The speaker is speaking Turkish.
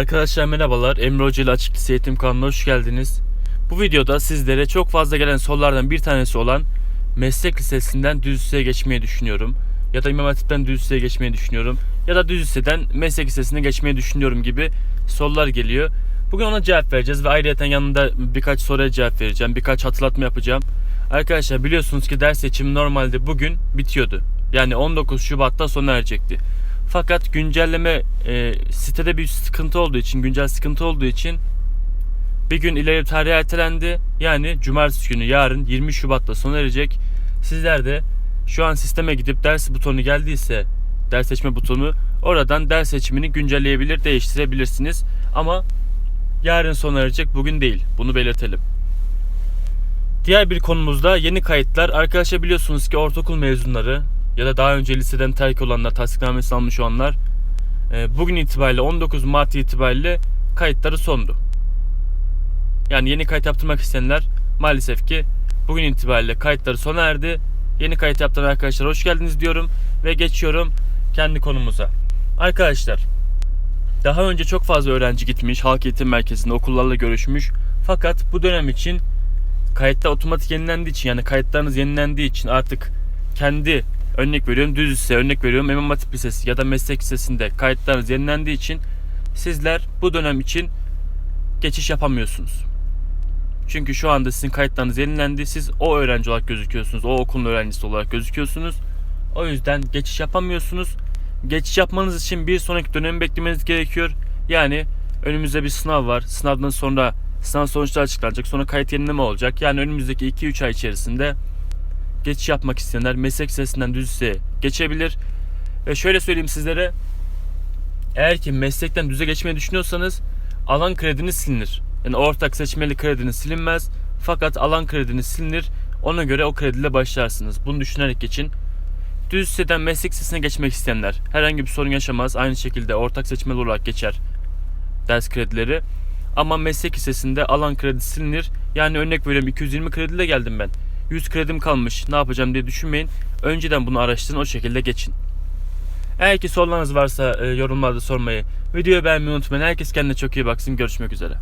Arkadaşlar merhabalar. Emre Hoca ile Açık Lise Eğitim kanalına hoş geldiniz. Bu videoda sizlere çok fazla gelen sorulardan bir tanesi olan meslek lisesinden düz liseye geçmeyi düşünüyorum. Ya da İmam Hatip'ten düz liseye geçmeyi düşünüyorum. Ya da düz liseden meslek lisesine geçmeyi düşünüyorum gibi sorular geliyor. Bugün ona cevap vereceğiz ve ayrıca yanında birkaç soruya cevap vereceğim. Birkaç hatırlatma yapacağım. Arkadaşlar biliyorsunuz ki ders seçimi normalde bugün bitiyordu. Yani 19 Şubat'ta sona erecekti. Fakat güncelleme e, sitede bir sıkıntı olduğu için, güncel sıkıntı olduğu için bir gün ileri tarih ertelendi. Yani cumartesi günü yarın 20 Şubat'ta sona erecek. Sizler de şu an sisteme gidip ders butonu geldiyse ders seçme butonu oradan ders seçimini güncelleyebilir, değiştirebilirsiniz. Ama yarın sona erecek, bugün değil. Bunu belirtelim. Diğer bir konumuzda yeni kayıtlar. Arkadaşlar biliyorsunuz ki ortaokul mezunları ya da daha önce liseden terk olanlar, tasdiknamesini almış olanlar e, bugün itibariyle 19 Mart itibariyle kayıtları sondu. Yani yeni kayıt yaptırmak isteyenler maalesef ki bugün itibariyle kayıtları sona erdi. Yeni kayıt yaptıran arkadaşlar hoş geldiniz diyorum ve geçiyorum kendi konumuza. Arkadaşlar daha önce çok fazla öğrenci gitmiş, halk eğitim merkezinde okullarla görüşmüş. Fakat bu dönem için kayıtlar otomatik yenilendiği için yani kayıtlarınız yenilendiği için artık kendi örnek veriyorum düz lise, örnek veriyorum İmam Hatip Lisesi ya da meslek lisesinde kayıtlarınız yenilendiği için sizler bu dönem için geçiş yapamıyorsunuz. Çünkü şu anda sizin kayıtlarınız yenilendi. Siz o öğrenci olarak gözüküyorsunuz. O okulun öğrencisi olarak gözüküyorsunuz. O yüzden geçiş yapamıyorsunuz. Geçiş yapmanız için bir sonraki dönemi beklemeniz gerekiyor. Yani önümüzde bir sınav var. Sınavdan sonra sınav sonuçları açıklanacak. Sonra kayıt yenileme olacak. Yani önümüzdeki 2-3 ay içerisinde geçiş yapmak isteyenler meslek lisesinden düz liseye geçebilir. Ve şöyle söyleyeyim sizlere. Eğer ki meslekten düze geçmeyi düşünüyorsanız alan krediniz silinir. Yani ortak seçmeli krediniz silinmez. Fakat alan krediniz silinir. Ona göre o krediyle başlarsınız. Bunu düşünerek geçin. Düz liseden meslek lisesine geçmek isteyenler herhangi bir sorun yaşamaz. Aynı şekilde ortak seçmeli olarak geçer ders kredileri. Ama meslek lisesinde alan kredi silinir. Yani örnek veriyorum 220 krediyle geldim ben. 100 kredim kalmış ne yapacağım diye düşünmeyin. Önceden bunu araştırın o şekilde geçin. Eğer ki sorularınız varsa e, yorumlarda sormayı, videoyu beğenmeyi unutmayın. Herkes kendine çok iyi baksın. Görüşmek üzere.